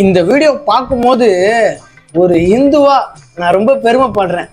இந்த வீடியோ பார்க்கும்போது ஒரு இந்துவா நான் ரொம்ப பெருமைப்படுறேன்.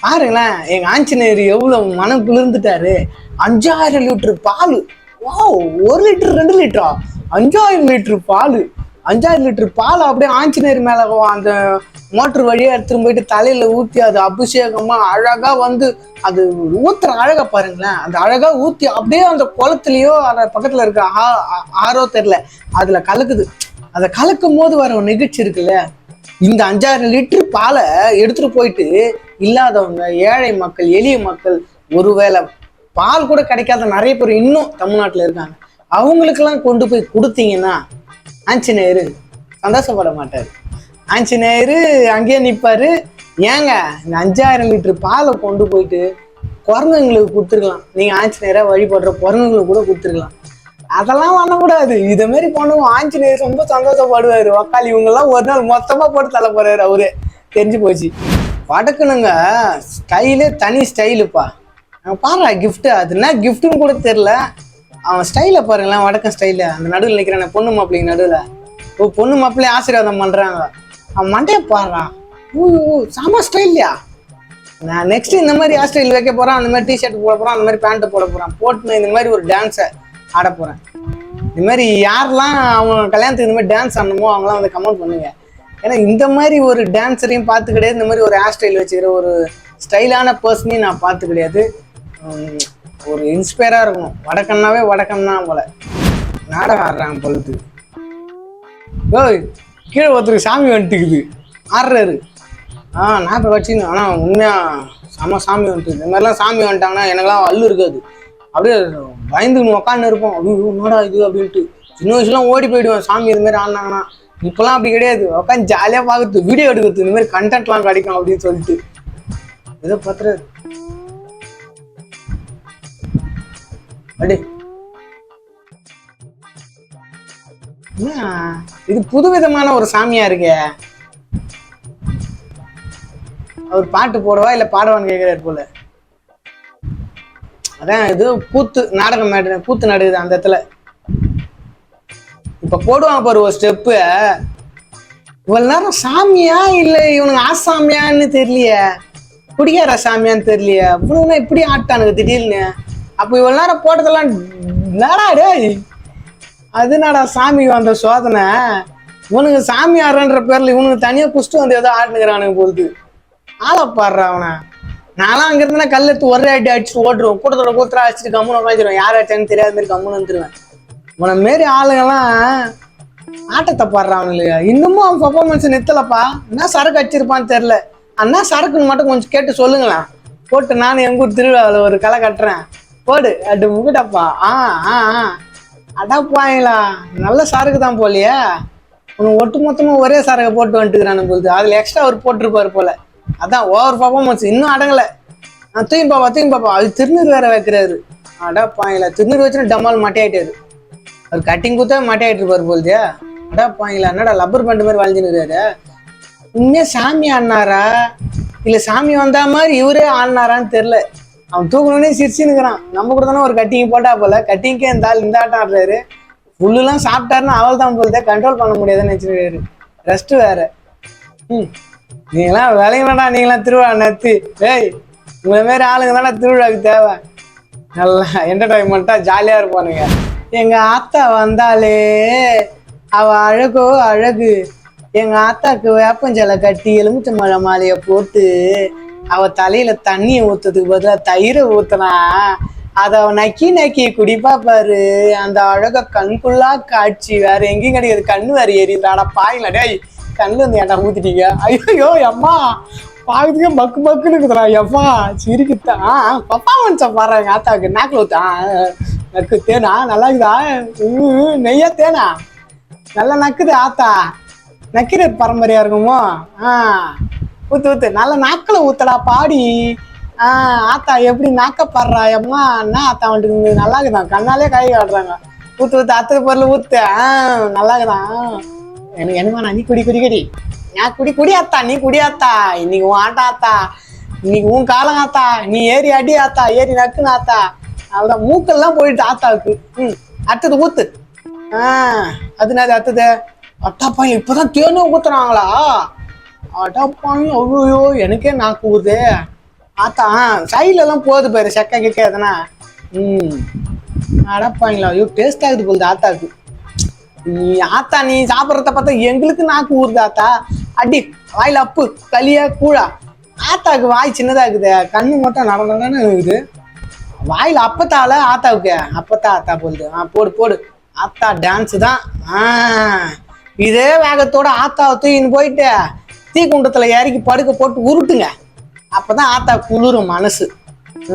பாருங்களேன் எங்க ஆஞ்சநேயர் எவ்வளவு மனம் குளிர்ந்துட்டாரு. அஞ்சாயிரம் லிட்டர் பால். ஓ ஒரு லிட்டர் ரெண்டு லிட்டரா அஞ்சாயிரம் லிட்டர் பால். அஞ்சாயிரம் லிட்டர் பால் அப்படியே ஆஞ்சநேயர் மேல அந்த மோட்டர் வழியா எடுத்துன்னு போயிட்டு தலையில ஊத்தி அது அபிஷேகமா அழகா வந்து அது ஊத்துற அழகா பாருங்களேன். அந்த அழகா ஊத்தி அப்படியே அந்த குளத்துலயோ அந்த பக்கத்துல இருக்க ஆ- ஆ- ஆறோ தெரியல அதுல கலக்குது. அதை கலக்கும் போது வர ஒரு நிகழ்ச்சி இருக்குல்ல? இந்த அஞ்சாயிரம் லிட்டர் பாலை எடுத்துட்டு போயிட்டு இல்லாதவங்க ஏழை மக்கள் எளிய மக்கள் ஒருவேளை பால் கூட கிடைக்காத நிறைய பேர் இன்னும் தமிழ்நாட்டுல இருக்காங்க. அவங்களுக்கெல்லாம் கொண்டு போய் கொடுத்தீங்கன்னா ஆஞ்சநேயரு சந்தோஷப்பட மாட்டார். ஆஞ்சநேயரு அங்கேயே நிற்பாரு ஏங்க இந்த அஞ்சாயிரம் லிட்டர் பாலை கொண்டு போயிட்டு குரங்குங்களுக்கு கொடுத்துருக்கலாம். நீங்க ஆஞ்சநேயரா வழிபடுற குரங்குங்களுக்கு கூட கொடுத்துருக்கலாம். அதெல்லாம் பண்ணக்கூடாது. இதை மாதிரி பண்ணுவோம். ஆஞ்சநேயர் ரொம்ப சந்தோஷப்படுவாரு. உக்காளி இவங்கெல்லாம் ஒரு நாள் மொத்தமா போட்டு தள்ள போறாரு அவரு. தெரிஞ்சு போச்சு. வடக்குனுங்க ஸ்டைலே தனி ஸ்டைலுப்பா. பாரு கிஃப்ட் அது என்ன கிஃப்ட்னு கூட தெரில அவன் ஸ்டைலை பாருங்களேன் வடக்கன் ஸ்டைல. அந்த நடுவில் நிற்கிறான பொண்ணு மாப்பிள்ளைங்க நடுவில். ஓ பொண்ணு மாப்பிள்ளைய ஆசீர்வாதம் பண்றாங்க. அவன் மண்டைய பாடுறான். ஓ ஊ, செம ஸ்டைல்லையா? நான் நெக்ஸ்ட் இந்த மாதிரி ஹேர் ஸ்டைல் வைக்க போகிறான் அந்த மாதிரி டிஷர்ட் போட போகிறான் அந்த மாதிரி பேண்ட் போட போகிறான் போட்டு இந்த மாதிரி ஒரு டான்ஸை ஆட போகிறேன் இந்த மாதிரி யாரெல்லாம் அவங்க கல்யாணத்துக்கு இந்த மாதிரி டான்ஸ் ஆடணுமோ அவங்களாம் வந்து கமெண்ட் பண்ணுங்க. ஏன்னா இந்த மாதிரி ஒரு டான்ஸரையும் பார்த்து கிடையாது. இந்த மாதிரி ஒரு ஹேர் ஸ்டைல் வச்சுக்கிற ஒரு ஸ்டைலான பர்சனையும் நான் பார்த்து கிடையாது. ஒரு இன்ஸ்பயராக இருக்கணும். வடக்கண்ணாவே வடக்கண்ணா போல. நாடகம் ஆடுறாங்க பொழுது ஓய் கீழே ஒருத்தருக்கு சாமி வந்துட்டுக்குது. ஆடுறாரு. ஆ நான் இப்போ வச்சுன்னு ஆனால் உண்மையாக செம சாமி வந்துட்டு இந்த மாதிரிலாம் சாமி வந்துட்டாங்கன்னா எனக்கெல்லாம் அல்லு இருக்காது. அப்படியே பயந்து உக்காந்து இருப்போம். ஐயோ என்னடா இது அப்படின்ட்டு. சின்ன வயசுலாம் ஓடி போயிடுவேன். சாமி இது மாதிரி ஆடினாங்கன்னா இப்போலாம் அப்படி கிடையாது. உட்காந்து ஜாலியாக பார்க்கறது வீடியோ எடுக்கிறது இந்த மாதிரி கண்டென்ட்லாம் கிடைக்கும் அப்படின்னு சொல்லிட்டு. ஏதோ பார்த்துறாரு அடி. என்ன? இது புதுவிதமான ஒரு சாமியா இருக்கே. அவர் பாட்டு போடவா இல்ல பாடுவான்னு கேக்குறாரு போல? அதான் இது கூத்து நாடகம் மேட கூத்து நடக்குது அந்த இடத்துல. இப்ப போடுவாங்க பாரு ஒரு ஸ்டெப்பு இவ்வளவு நேரம் சாமியா இல்ல இவனுக்கு ஆசாமியான்னு தெரியலையே? குடிகார சாமியான்னு தெரியலையே? இவனுங்க இப்படி ஆட்டானுங்க திடீர்னு. அப்போ இவ்வளவு நேரம் போட்டதெல்லாம் என்னடா டேய்? அதுனாடா சாமி வந்த சோதனை? இவனுக்கு சாமி ஆடுறன்ற பேர்ல இவனுக்கு தனியா குஷ்டு வந்து ஏதோ ஆட்டுனுக்குறானுங்க பொழுது ஆளை பாடுறா அவனை. நான்லாம் அங்க இருந்தா கல் எடுத்து ஒரே அடி அடிச்சு ஓட்டுருவோம் கூட்டத்தோட கூத்துறா அடிச்சுட்டு கம்முன்னு உட்காந்துருவேன் யார் அடிச்சான்னு தெரியாத மாதிரி கம்முன்னு வந்துருவேன் உன மாரி ஆளுங்கெல்லாம் ஆட்டத்தை பாடுறாங்க அவனுக்கு இன்னமும் அவன் பர்ஃபார்மன்ஸ் நித்தலப்பா என்ன சரக்கு அடிச்சிருப்பான்னு தெரில அண்ணா சரக்குன்னு மட்டும் கொஞ்சம் கேட்டு சொல்லுங்களேன். போட்டு நான் எங்க ஊர் திருவிழாவில் ஒரு களை கட்டுறேன். போடு. அட்டு முகுடப்பா ஆ ஆ ஆ. அடப்பாங்களா நல்ல சரக்கு தான் போலியே. உனக்கு ஒட்டு மொத்தமாக ஒரே சரக்கை போட்டு வந்துட்டுக்கிறானு போகுது அதில் எக்ஸ்ட்ரா அவர் போட்டிருப்பார் போல. அதான் ஓவர் பர்ஃபார்மன்ஸ் இன்னும் அடங்கல. நான் தூயும் பாப்பா தூயும் பாப்பா. அது திருநீர் வேற வைக்கிறாரு. அடா பாயில திருநீர் வச்சுன்னு டமால் மட்டையாயிட்டாரு. அவர் கட்டிங் கொடுத்தா மட்டையாயிட்டு இருப்பாரு அடா பாய்கலாம் என்னடா லப்பர் பேண்ட் மாதிரி வாழ்ந்துருக்காரு உண்மையா சாமி ஆடினாரா? இல்ல சாமி வந்தா மாதிரி இவரே ஆடினாரான்னு தெரியல. அவன் தூக்கணுன்னே சிரிச்சுன்னுக்குறான் நம்ம கூட தானே ஒரு கட்டிங் போட்டா போல. கட்டிங்கே இந்த ஆள் இந்த ஆட்டம் ஆடுறாரு. புல்லுலாம் சாப்பிட்டாருன்னு அவள் தான் போலதே கண்ட்ரோல் பண்ண முடியாதுன்னு நினைச்சிருக்காரு. ரெஸ்ட் வேற. ம். நீங்களாம் விளையாடா நீங்களாம் திருவிழா நத்து. டேய் உங்களை மாரி ஆளுங்க தானே திருவிழாவுக்கு தேவை. நல்லா என்டர்டைன்மெண்ட்டாக ஜாலியாக இருப்பானுங்க. எங்கள் ஆத்தா வந்தாலே அவள் அழகோ அழகு. எங்கள் ஆத்தாக்கு வேப்பஞ்சலை கட்டி எலுமிச்ச மழை மாலையை போட்டு அவள் தலையில் தண்ணியை ஊற்றுறதுக்கு பதிலாக தயிரை ஊற்றுனா அதை அவன் நக்கி நக்கி குடிப்பா பாரு. அந்த அழகை கண்குள்ளா காட்சி வேற எங்கேயும் கிடையாது. கண்ணு வேற எரியுதாடா பாயில. டேய் கண்ணு வந்து ஏன்டா ஊத்திட்டீங்க? ஐயோ அம்மா. பாக்குறதுக்கே பக்கு பக்குன்னு இருக்குதுடா எவ்வா சிரிக்குத்தான் பர்ஃபார்மன்ஸை பாரு எங்க ஆத்தாவுக்கு. நாக்கில் ஊத்தா. நக்கு தேனா? நல்லா இருக்குதா? நெய்யா தேனா? நல்லா நக்குது ஆத்தா. நக்கிற பரம்பரையா இருக்குமோ? ஆ. ஊத்து ஊத்து. நல்லா நாக்கில் ஊத்தடா பாடி. ஆ ஆத்தா எப்படி நாக்க பாடுறா எம்மா என்ன ஆத்தா வந்துட்டு நல்லா இருக்குதான் கண்ணாலே கை காட்டுறாங்க. ஊத்து ஊத்து. அத்துக்கு பொருள் ஊத்து. ஆ நல்லா இருக்குதான் எனக்கு என்னமா நீ குடி குடி குடி. நான் குடி குடி ஆத்தா நீ குடி ஆத்தா. இன்னைக்கு உன் ஆட்டா ஆத்தா. இன்னைக்கு உன் காலம் ஆத்தா. நீ ஏறி அடி ஆத்தா. ஏறி நக்குன்னு ஆத்தா. அவ்வளோதான் மூக்கெல்லாம் போயிட்டு ஆத்தாவுக்கு. ம். அடுத்தது ஊத்து. ஆ அது அடுத்தது? அட்டாப்பா இப்பதான் தேனே ஊத்துறாங்களா அட்டாப்பாயும் அவ்வளோ எனக்கே நாக்கு ஊறுது. ஆத்தா சைட்ல எல்லாம் போகுது பாரு செக்க கிக்க எதனா. ம். அடப்பாங்களா ஐயோ டேஸ்ட் ஆகுது போகுது ஆத்தாக்கு நீ ஆத்தா நீ சாப்பிட்றத பார்த்தா எங்களுக்கு நாக்கு ஊறுது ஆத்தா. அடி வாயில் அப்பு களியா கூழா. ஆத்தாவுக்கு வாய் சின்னதாக இருக்குது கண்ணு மட்டும் நடந்தானே இருக்குது. வாயில் அப்பத்தால ஆத்தாவுக்கு. அப்பத்தா ஆத்தா போடுது ஆ போடு போடு. ஆத்தா டான்ஸு தான். ஆ இதே வேகத்தோட ஆத்தாவை தூக்கின்னு போயிட்டு தீக்குண்டத்தில் இறக்கி படுக்க போட்டு உருட்டுங்க. அப்போ தான் ஆத்தா குளிரும் மனசு.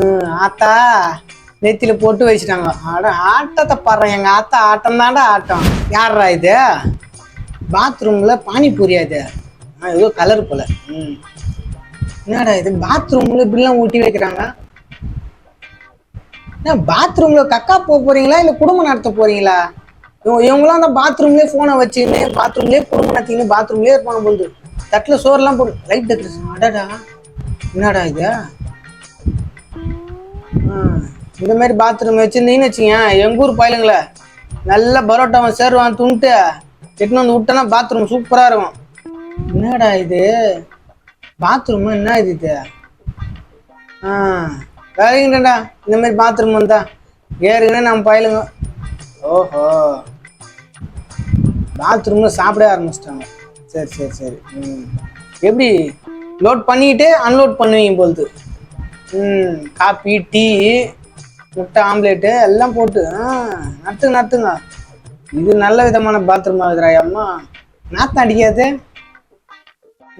ம், ஆத்தா நெத்தியில போட்டு வச்சுட்டாங்க. ஆட ஆட்டத்தை பாடுறேன் எங்க ஆத்தா ஆட்டம் தாண்டா ஆட்டம். யாரா இது? பாத்ரூம்ல பானிபூரியா இது? ஆ, ஏதோ கலர் போல. ம். என்னடா இது? பாத்ரூம்ல இப்படிலாம் ஊட்டி வைக்கிறாங்க? என்ன பாத்ரூம்ல கக்கா போக போறீங்களா? இல்ல குடும்பம் நடத்த போறீங்களா? இவங்க இவங்களாம் அந்த பாத்ரூம்லயே போனை வச்சுன்னு பாத்ரூம்லயே குடும்பம் நடத்தின்னு பாத்ரூம்லயே இருப்பான போது தட்டுல சோறுலாம் போடு லைட் டெக்கரேஷன் அடடா. என்னடா இது? ஆ, இந்த மாதிரி பாத்ரூம் வச்சிருந்தீங்கன்னு வச்சுங்க எங்க ஊர் பயிலுங்களே நல்ல பரோட்டாவை சேருவான் துண்டு எட்டுன்னு வந்து விட்டனா பாத்ரூம் சூப்பரா இருக்கும். என்னடா இது? பாத்ரூம் என்ன இது இது? ஆ வேலைங்கடா இந்த மாதிரி பாத்ரூம் வந்தா ஏறுங்கன்னு நம்ம பயலுங்க. ஓஹோ. பாத்ரூம்ல சாப்பிட ஆரம்பிச்சிட்டாங்க. சரி சரி சரி. ம். எப்படி? லோட் பண்ணிக்கிட்டு அன்லோட் பண்ணுவீங்க பொழுது ம் காப்பி டீ முட்டை ஆம்லேட்டு எல்லாம் போட்டு நத்துங்க நத்துங்க இது நல்ல விதமான பாத்ரூம் ஆகுதுரா அம்மா. நாத்தம் அடிக்காது.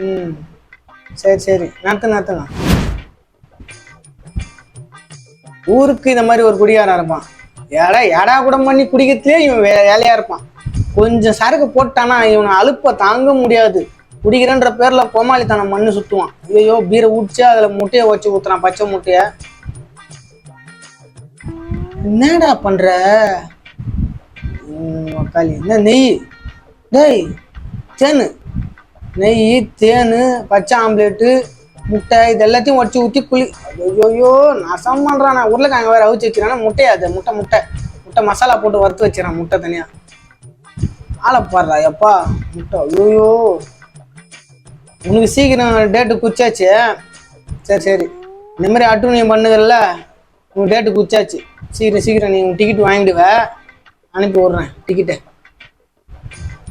ம். சரி சரி. நத்து நத்துங்க ஊருக்கு இந்த மாதிரி ஒரு குடிகாரம் இருப்பான். ஏடா ஏடா கூட பண்ணி குடிக்கிறதுலே இவன் வே வேலையா இருப்பான். கொஞ்சம் சரக்கு போட்டானா இவனை அலுப்ப தாங்க முடியாது. குடிக்கிறன்ற பேர்ல கோமாளித்தனம் மண்ணு சுத்துவான் ஐயோ பீரை ஊடிச்சு அதுல முட்டையை வச்சு ஊத்துறான் பச்சை முட்டைய. என்னடா பண்ற? ம், உக்காளி என்ன நெய்? டேய் தேனு. நெய் தேனு பச்சை ஆம்லேட்டு முட்டை இது எல்லாத்தையும் உடச்சி ஊற்றி குளி ஐயோ நசம் பண்ணுறான் நான் உருளைக்கிழங்கு வேறு அவிச்சு வச்சுறானா முட்டையா அது? முட்டை முட்டை. முட்டை மசாலா போட்டு வறுத்து வச்சிடறான் முட்டை தனியாக ஆளை பாடுறா எப்பா. முட்டை ஐயோயோ. உனக்கு சீக்கிரம் டேட்டு குச்சாச்சு. சரி சரி. இந்த மாதிரி அட்டுணியம் பண்ணுதில்ல? உங்கள் டேட்டு குச்சாச்சு சீக்கிரம் சீக்கிரம் நீ டிக்கெட் வாங்கிடுவ அனுப்பி விட்றேன் டிக்கெட்டை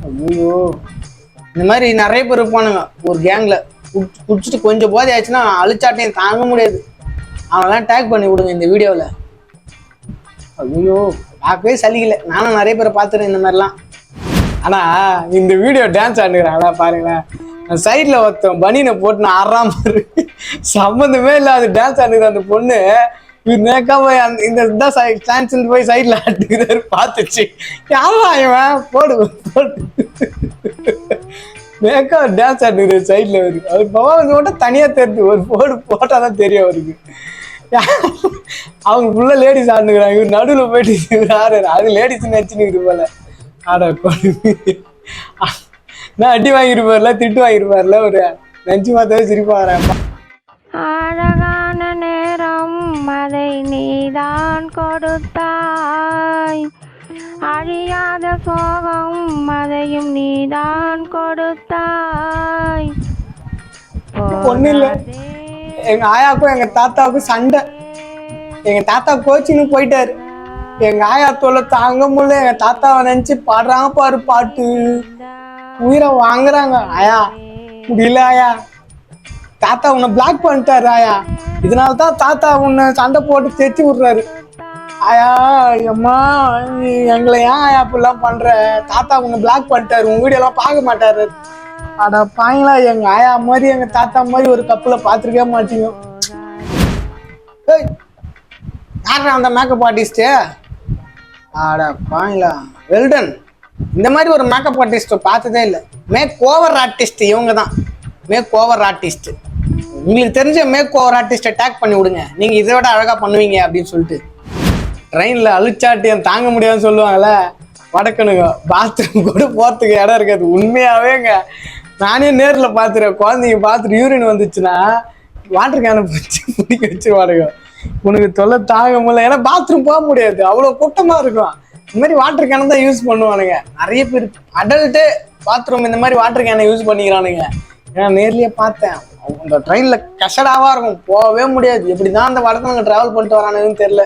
ஐயோ இந்த மாதிரி நிறைய பேர் இருப்பானுங்க ஒரு கேங்ல குடிச்சிட்டு கொஞ்சம் போதை ஆச்சுன்னா அழிச்சாட்டையும் தாங்க முடியாது. அவனெல்லாம் டேக் பண்ணி விடுங்க இந்த வீடியோவில் ஐயோ பார்க்கவே சலிக்கல. நானும் நிறைய பேரை பார்த்துருக்கேன் இந்த மாதிரிலாம். ஆனால் இந்த வீடியோ டான்ஸ் ஆடுகிறாங்களா பாருங்களேன். சைடில் ஒருத்தன் பனியனை போட்டு நான் ஆடுறாம சம்மந்தமே இல்லாத டான்ஸ் ஆடுகிற அந்த பொண்ணு. இவர் நேக்கா அந்த இந்த இதான் சான்ஸ் போய் சைடில் ஆட்டுக்கிறாரு பார்த்துச்சு. யாரா இவன் போடு போடு. மேக்கா டான்ஸ் ஆடுகிறார் சைடில் அவருக்கு அவர் பவாஸ் மட்டும் தனியாக தெரியுது ஒரு போடு போட்டால் தான் தெரியும் அவருக்கு அவங்க ஃபுல்லாக லேடிஸ் ஆடுனுக்குறாங்க இவர் நடுவில் போயிட்டு இவர் ஆடுறாரு. அது லேடிஸ் நினச்சின்னு போல. ஆட கொடுமை நான் அடி வாங்கியிருப்பார்ல திட்டு வாங்கியிருப்பார்ல ஒரு நெஞ்சு மாத்தாவே சிரிப்பா வரேன் அதை நீதான் கொடுத்தாய். அழியாத சோகம் அதையும் நீதான் கொடுத்தாய். ஒண்ணும் இல்ல. எங்க ஆயாக்கும் எங்க தாத்தாவுக்கும் சண்டை. எங்க தாத்தா கோச்சின்னு போயிட்டாரு. எங்க ஆயா தொலை தாங்க முடியல. எங்க தாத்தாவை நினைச்சு பாடுறாங்க பாரு பாட்டு. உயிரை வாங்குறாங்க. ஆயா முடியல ஆயா. தாத்தா உன்னை பிளாக் பண்ணிட்டாரு ஆயா. இதனால தான் தாத்தா உன்னை சண்டை போட்டு தேத்தி விடுறாரு. ஆயா அம்மா நீ எங்களை ஏன் ஆயா இப்படிலாம் பண்ற? தாத்தா உன்னை பிளாக் பண்ணிட்டாரு. உங்க வீடியோலாம் பார்க்க மாட்டாரு. அட பாங்களா எங்க ஆயா மாதிரி எங்க தாத்தா மாதிரி ஒரு கப்புல பார்த்துருக்கவே மாட்டீங்க. ஏய், யாருடா அந்த மேக்கப் ஆர்டிஸ்ட்டு ஆடா பாங்களா வெல்டன். இந்த மாதிரி ஒரு மேக்கப் ஆர்டிஸ்ட் பார்த்ததே இல்லை. மேக் ஓவர் ஆர்டிஸ்ட் இவங்க தான் மேக் ஓவர் ஆர்டிஸ்ட்டு உங்களுக்கு தெரிஞ்ச மேக் ஓவர் ஆர்டிஸ்ட்டை டேக் பண்ணி விடுங்க. நீங்கள் இதை விட அழகாக பண்ணுவீங்க அப்படின்னு சொல்லிட்டு. ட்ரெயினில் அழிச்சாட்டியம் தாங்க முடியாதுன்னு சொல்லுவாங்கல்ல. வடக்கணுங்க பாத்ரூம் கூட போகிறதுக்கு இடம் இருக்காது. உண்மையாகவேங்க நானே நேரில் பார்த்துருக்கேன் குழந்தைங்க பார்த்துட்டு யூரின் வந்துச்சுன்னா வாட்டர் கேனை பிடிச்சி பிடிக்க வச்சிருவானுங்க. உனக்கு தொல்லை தாங்க முடியல. ஏன்னா பாத்ரூம் போக முடியாது. அவ்வளோ கூட்டமாக இருக்கும். இந்த மாதிரி வாட்டர் கேனை தான் யூஸ் பண்ணுவானுங்க. நிறைய பேர் அடல்ட்டு பாத்ரூம் இந்த மாதிரி வாட்டர் கேனை யூஸ் பண்ணிக்கிறானுங்க. ஏன்னா நேர்லயே பார்த்தேன். அந்த ட்ரெயினில் கஷடாவாக இருக்கும். போகவே முடியாது. எப்படிதான் அந்த வடக்கு நாங்கள் ட்ராவல் பண்ணிட்டு வரானுங்கன்னு தெரில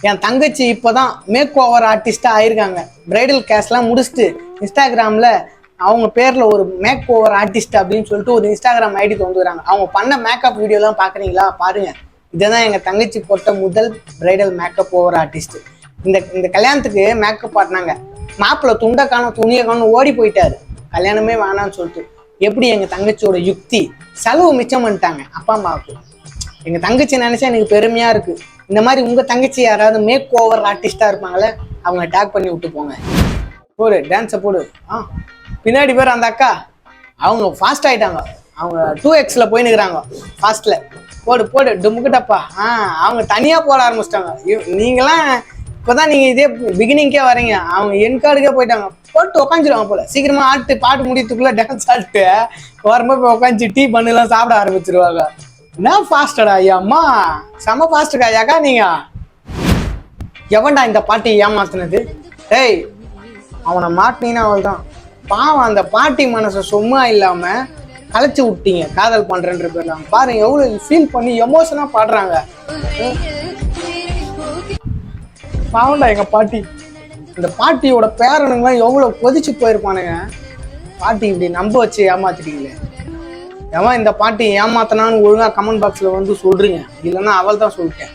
என் தங்கச்சி இப்போதான் மேக் ஓவர் ஆர்டிஸ்டா ஆயிருக்காங்க. பிரைடல் கேஷ்லாம் முடிச்சுட்டு இன்ஸ்டாகிராமில் அவங்க பேரில் ஒரு மேக் ஓவர் ஆர்டிஸ்ட் அப்படின்னு சொல்லிட்டு ஒரு இன்ஸ்டாகிராம் ஐடி தோன்றுறாங்க அவங்க பண்ண மேக்கப் வீடியோலாம் பார்க்குறீங்களா பாருங்கள் இதை இதுதான் எங்கள் தங்கச்சி போட்ட முதல் பிரைடல் மேக்கப் ஓவர் ஆர்டிஸ்ட் இந்த இந்த கல்யாணத்துக்கு மேக்கப் பாட்டினாங்க மாப்பிள்ள துண்டை காணும் துணியை காணும் ஓடி போயிட்டாரு. கல்யாணமே வேணாம்னு சொல்லிட்டு. எப்படி எங்க தங்கச்சியோட யுக்தி? செலவு மிச்சம் பண்ணிட்டாங்க அப்பா அம்மாவுக்கு. எங்க தங்கச்சி நினைச்சா எனக்கு பெருமையா இருக்கு. இந்த மாதிரி உங்க தங்கச்சி யாராவது மேக் ஓவர் ஆர்டிஸ்டா இருப்பாங்களே அவங்க டேக் பண்ணி விட்டு போங்க. போடு டான்ஸை போடு. ஆ பின்னாடி பேர் அந்த அக்கா. அவங்க ஃபாஸ்ட் ஆயிட்டாங்க. அவங்க டூ எக்ஸ்சில் போய் நிற்கிறாங்க ஃபாஸ்ட்டில் போடு போடு டுமுக்கிட்டப்பா. ஆ அவங்க தனியாக போட ஆரம்பிச்சிட்டாங்க. நீங்களாம் இப்போதான் நீங்க இதே பிகினிங்கே வரீங்க. அவங்க என் கார்டுக்கே போயிட்டாங்க. போட்டு உக்காந்துருவாங்க போல. சீக்கிரமா ஆட்டு பாட்டு முடியத்துக்குள்ள டான்ஸ் ஆட்டு வரும்போது போய் உட்காந்து டீ பண்ணலாம் சாப்பிட ஆரம்பிச்சிருவாங்க. என்ன ஃபாஸ்டடா ஐயா அம்மா? செம ஃபாஸ்ட்டுக்கா ஐயாக்கா நீங்க? எவன்டா இந்த பாட்டி ஏமாத்துனது? டேய் அவனை மாட்டினீங்கன்னா அவள் தான் பாவம் அந்த பாட்டி மனசை சும்மா இல்லாம கலைச்சு விட்டீங்க. காதல் பண்றேன்ற பேர்லாம் பாருங்க எவ்வளவு ஃபீல் பண்ணி எமோஷனா பாடுறாங்க. பாவம்டா எங்க பாட்டி. இந்த பாட்டியோட பேரனுங்களாம் எவ்வளவு கொதிச்சு போயிருப்பானுங்க. பாட்டி இப்படி நம்ப வச்சு ஏமாத்திட்டீங்களே. ஏமா இந்த பாட்டி ஏமாத்தனான்னு ஒழுங்கா கமெண்ட் பாக்ஸ்ல வந்து சொல்றீங்க. இல்லைன்னா அவள் தான் சொல்லிட்டேன்.